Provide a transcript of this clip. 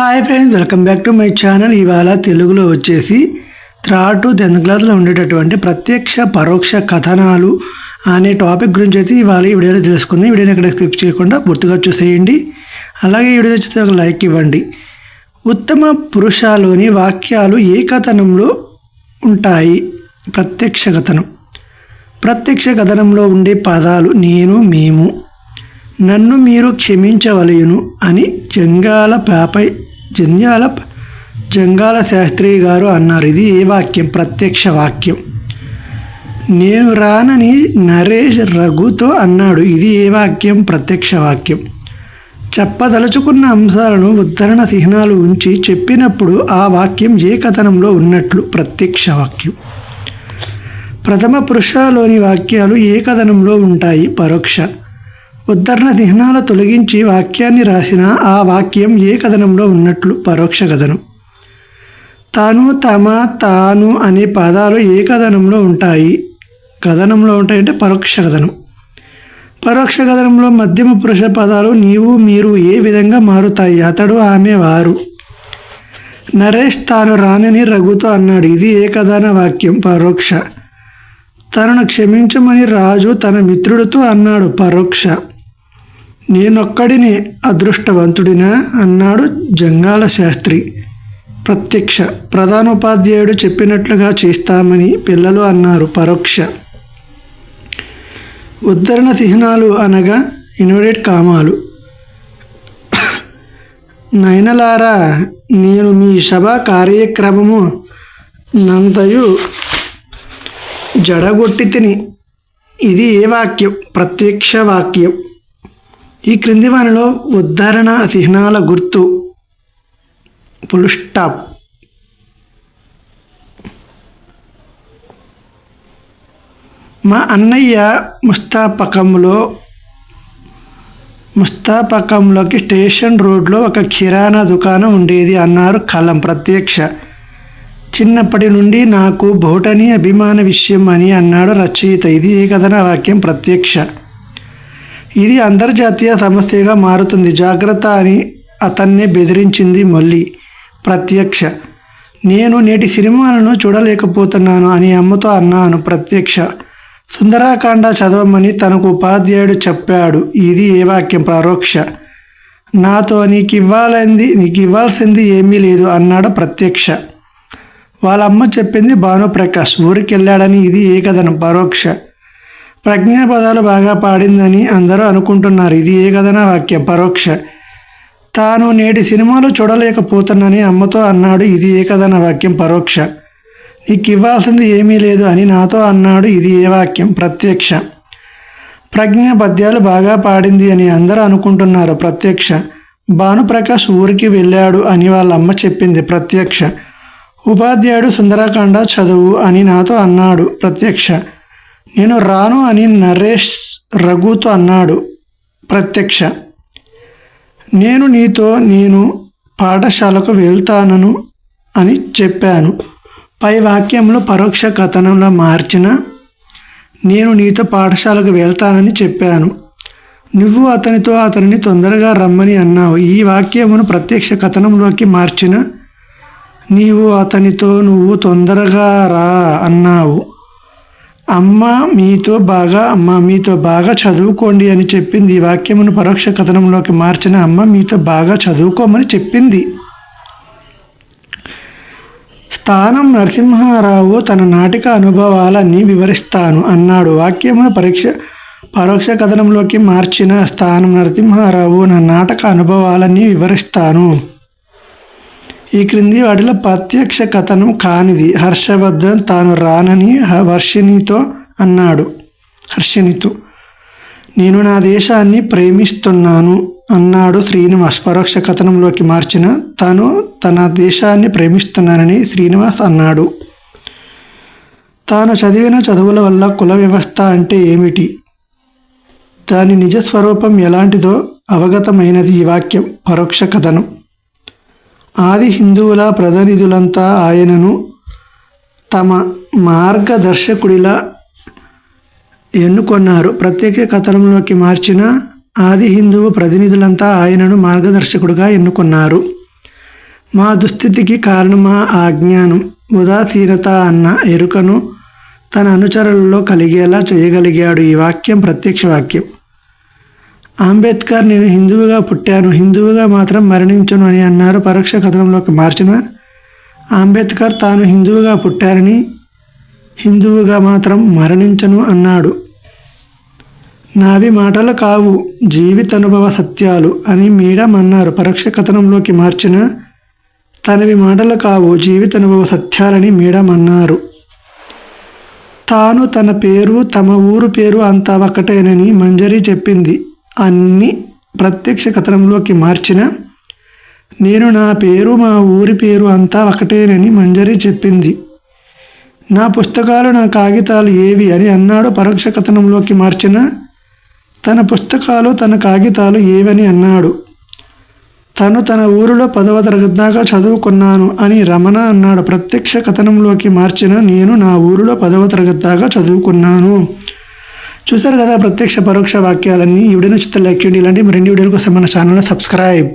Hi friends welcome back to my channel ఇవాళ తెలుగులో వచ్చేసి త్రాటు టెన్త్ క్లాస్లో ఉండేటటువంటి ప్రత్యక్ష పరోక్ష కథనాలు అనే టాపిక్ గురించి అయితే ఇవాళ ఈ వీడియోలో తెలుసుకుంది. ఈ వీడియోని ఎక్కడ స్కిప్ చేయకుండా పూర్తిగా చూసేయండి. అలాగే ఈ వీడియో నచ్చితే ఒక లైక్ ఇవ్వండి. ఉత్తమ పురుషాలోని వాక్యాలు ఏ కథనంలో ఉంటాయి? ప్రత్యక్ష కథనం. ప్రత్యక్ష కథనంలో ఉండే పదాలు నేను మేము నన్ను మీరు క్షమించవలయును అని చెంగాల పాపై జంజాల జంగాల శాస్త్రి గారు అన్నారు. ఇది ఏ వాక్యం? ప్రత్యక్ష వాక్యం. నేను రానని నరేష్ రఘుతో అన్నాడు. ఇది ఏ వాక్యం? ప్రత్యక్ష వాక్యం. చెప్పదలుచుకున్న అంశాలను ఉద్ధరణ చిహ్నాలు ఉంచి చెప్పినప్పుడు ఆ వాక్యం ఏ కథనంలో ఉన్నట్లు? ప్రత్యక్ష వాక్యం. ప్రథమ పురుషలోని వాక్యాలు ఏ కథనంలో ఉంటాయి? పరోక్ష. ఉద్ధరణ చిహ్నాల తొలగించి వాక్యాన్ని రాసిన ఆ వాక్యం ఏ కథనంలో ఉన్నట్లు పరోక్ష కథనం. తాను తమ తాను అనే పదాలు ఏ కథనంలో ఉంటాయి? కథనంలో ఉంటాయంటే పరోక్ష కథనం. పరోక్ష కథనంలో మధ్యమ పురుష పదాలు నీవు మీరు ఏ విధంగా మారుతాయి? అతడు ఆమె వారు. నరేష్ తాను రానని రఘుతో అన్నాడు. ఇది ఏ కథన వాక్యం? పరోక్ష. తనను క్షమించమని రాజు తన మిత్రుడితో అన్నాడు. పరోక్ష. నేనొక్కడిని అదృష్టవంతుడినా అన్నాడు జంగాల శాస్త్రి. ప్రత్యక్ష ప్రధానోపాధ్యాయుడు చెప్పినట్లుగా చేస్తామని పిల్లలు అన్నారు పరోక్ష. ఉద్ధరణ చిహ్నాలు అనగా ఇన్వరేట్ కామాలు. నయనలారా నేను మీ సభా కార్యక్రమము నంతయు జడగొట్టి తిని. ఇది ఏ వాక్యం? ప్రత్యక్ష వాక్యం. ఈ క్రింది వానిలో ఉద్ధరణ చిహ్నాల గుర్తు. పుల్ స్టాప్ మా అన్నయ్య ముస్తాపకంలో ముస్తాపకంలోకి స్టేషన్ రోడ్లో ఒక కిరాణా దుకాణం ఉండేది అన్నారు కలం ప్రత్యక్ష. చిన్నప్పటి నుండి నాకు బోటని అభిమాన విషయం అని అన్నాడు రచయిత. ఇది ఏ కథన వాక్యం ప్రత్యక్ష? ఇది అంతర్జాతీయ సమస్యగా మారుతుంది. జాగ్రత్త అని అతన్నే బెదిరించింది మళ్ళీ. ప్రత్యక్ష. నేను నేటి సినిమాలను చూడలేకపోతున్నాను అని అమ్మతో అన్నాను. ప్రత్యక్ష. సుందరాకాండ చదవమని తనకు ఉపాధ్యాయుడు చెప్పాడు. ఇది ఏ వాక్యం? పరోక్ష. నాతో నీకు ఇవ్వాలంది నీకు ఇవ్వాల్సింది ఏమీ లేదు అన్నాడు ప్రత్యక్ష. వాళ్ళ అమ్మ చెప్పింది భానుప్రకాష్. ఊరికి వెళ్ళాడని ఇది ఏ కథనం? పరోక్ష. ప్రజ్ఞా పదాలు బాగా పాడిందని అందరూ అనుకుంటున్నారు. ఇది ఏ కథనా వాక్యం? పరోక్ష. తాను నేటి సినిమాలు చూడలేకపోతున్నానని అమ్మతో అన్నాడు. ఇది ఏ కథన వాక్యం? పరోక్ష. నీకు ఇవ్వాల్సింది ఏమీ లేదు అని నాతో అన్నాడు. ఇది ఏ వాక్యం? ప్రత్యక్ష. ప్రజ్ఞ పద్యాలు బాగా పాడింది అని అందరూ అనుకుంటున్నారు. ప్రత్యక్ష. భానుప్రకాష్ ఊరికి వెళ్ళాడు అని వాళ్ళ అమ్మ చెప్పింది. ప్రత్యక్ష. ఉపాధ్యాయుడు సుందరకాండ చదువు అని నాతో అన్నాడు. ప్రత్యక్ష. నేను రాను అని నరేష్ రఘుతో అన్నాడు ప్రత్యక్ష. నేను నీతో నేను పాఠశాలకు వెళ్తానను అని చెప్పాను. పై వాక్యంలో పరోక్ష కథనంలో మార్చిన నేను నీతో పాఠశాలకు వెళ్తానని చెప్పాను. నువ్వు అతనితో అతనిని తొందరగా రమ్మని అన్నావు. ఈ వాక్యమును ప్రత్యక్ష కథనంలోకి మార్చిన నీవు అతనితో నువ్వు తొందరగా రా అన్నావు. అమ్మ మీతో బాగా అమ్మ మీతో బాగా చదువుకోండి అని చెప్పింది. ఈ వాక్యమును పరోక్ష కథనంలోకి మార్చిన అమ్మ మీతో బాగా చదువుకోమని చెప్పింది. స్థానం నరసింహారావు తన నాటిక అనుభవాలన్నీ వివరిస్తాను అన్నాడు. వాక్యమును పరీక్ష పరోక్ష కథనంలోకి మార్చిన స్థానం నరసింహారావు నా నాటక అనుభవాలన్నీ వివరిస్తాను. ఈ క్రింది వాటిలో ప్రత్యక్ష కథనం కానిది. హర్షవర్ధన్ తాను రానని హ- వర్షిణితో అన్నాడు. హర్షినితో నేను నా దేశాన్ని ప్రేమిస్తున్నాను అన్నాడు శ్రీనివాస్. పరోక్ష కథనంలోకి మార్చిన తాను తన దేశాన్ని ప్రేమిస్తున్నానని శ్రీనివాస్ అన్నాడు. తాను చదివిన చదువుల వల్ల కుల వ్యవస్థ అంటే ఏమిటి? దాని నిజ స్వరూపం ఎలాంటిదో అవగతమైనది ఈ వాక్యం. పరోక్ష కథనం. ఆది హిందువుల ప్రతినిధులంతా ఆయనను తమ మార్గదర్శకుడిలా ఎన్నుకొన్నారు. ప్రత్యేక కథనంలోకి మార్చిన ఆది హిందువు ప్రతినిధులంతా ఆయనను మార్గదర్శకుడిగా ఎన్నుకున్నారు. మా దుస్థితికి కారణమా ఆజ్ఞానం అజ్ఞానం ఉదాసీనత అన్న ఎరుకను తన అనుచరులలో కలిగేలా చేయగలిగాడు ఈ వాక్యం ప్రత్యక్ష వాక్యం. అంబేద్కర్ నేను హిందువుగా పుట్టాను హిందువుగా మాత్రం మరణించను అని అన్నారు. పరోక్ష కథనంలోకి మార్చిన అంబేద్కర్ తాను హిందువుగా పుట్టారని హిందువుగా మాత్రం మరణించను అన్నాడు. నావి మాటలు కావు జీవితనుభవ సత్యాలు అని మీడం అన్నారు. పరోక్ష కథనంలోకి మార్చిన తనవి మాటలు కావు జీవితనుభవ సత్యాలని మీడం అన్నారు. తాను తన పేరు తమ ఊరు పేరు అంతా ఒకటేనని మంజరి చెప్పింది. అన్ని ప్రత్యక్ష కథనంలోకి మార్చిన నేను నా పేరు మా ఊరి పేరు అంతా ఒకటేనని మంజరి చెప్పింది. నా పుస్తకాలు నా కాగితాలు ఏవి? అని అన్నాడు పరోక్ష కథనంలోకి మార్చిన తన పుస్తకాలు తన కాగితాలు ఏవని? అన్నాడు. తను తన ఊరిలో పదవ తరగతి దాకా చదువుకున్నాను అని రమణ అన్నాడు. ప్రత్యక్ష కథనంలోకి మార్చిన నేను నా ఊరిలో పదవ తరగతి దాకా చదువుకున్నాను. చూశారు కదా ప్రత్యక్ష పరోక్ష వాక్యాలన్నీ ఈ వీడియో నచ్చితే లైక్ చేయండి. ఇలాంటి మరిన్ని వీడియోల కోసం మన ఛానల్ సబ్స్క్రైబ్.